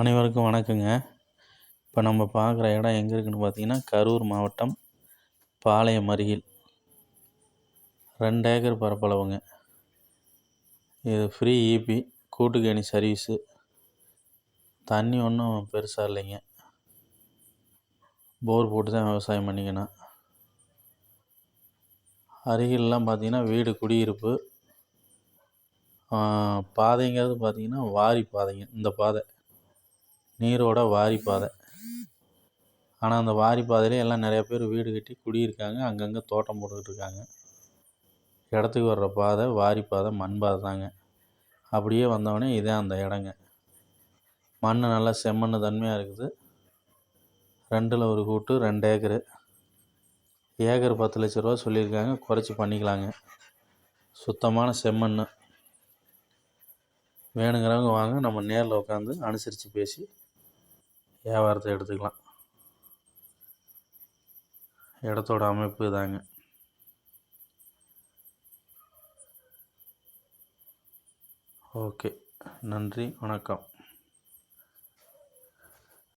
அனைவருக்கும் வணக்கங்க. இப்போ நம்ம பார்க்குற இடம் எங்கே இருக்குன்னு பார்த்தீங்கன்னா கரூர் மாவட்டம் பாளையம் அருகில். ரெண்டு ஏக்கர் பரப்பளவுங்க. இது ஃப்ரீ இபி கூட்டுக்கணி சர்வீஸு தண்ணி ஒன்றும் பெருசாக இல்லைங்க. போர் போட்டு தான் விவசாயம் பண்ணிக்கணும். அருகிலெலாம் பார்த்தீங்கன்னா வீடு குடியிருப்பு. பாதைங்கிறது பார்த்திங்கன்னா வாரி பாதைங்க. இந்த பாதை. நீரோட வாரி பாதை ஆனால் அந்த வாரி பாதையிலே எல்லாம் நிறையா பேர் வீடு கட்டி குடியிருக்காங்க. அங்கங்கே தோட்டம் போட்டுக்கிட்டு இருக்காங்க. இடத்துக்கு வர்ற பாதை வாரி பாதை மண் பாதை தாங்க. அப்படியே வந்தவொடனே இதே அந்த இடங்க. மண் நல்லா செம்மண் தன்மையாக இருக்குது. ரெண்டில் ஒரு கூட்டு ரெண்டு ஏக்கரு. ஏக்கர் பத்து லட்ச ரூபா சொல்லியிருக்காங்க. குறைச்சி பண்ணிக்கலாங்க. சுத்தமான செம்மண் வேணுங்கிறவங்க வாங்க. நம்ம நேரில் உட்காந்து அனுசரித்து பேசி வியாபாரத்தை எடுத்துக்கலாம். இடத்தோட அமைப்பு தாங்க ஓகே நன்றி வணக்கம்.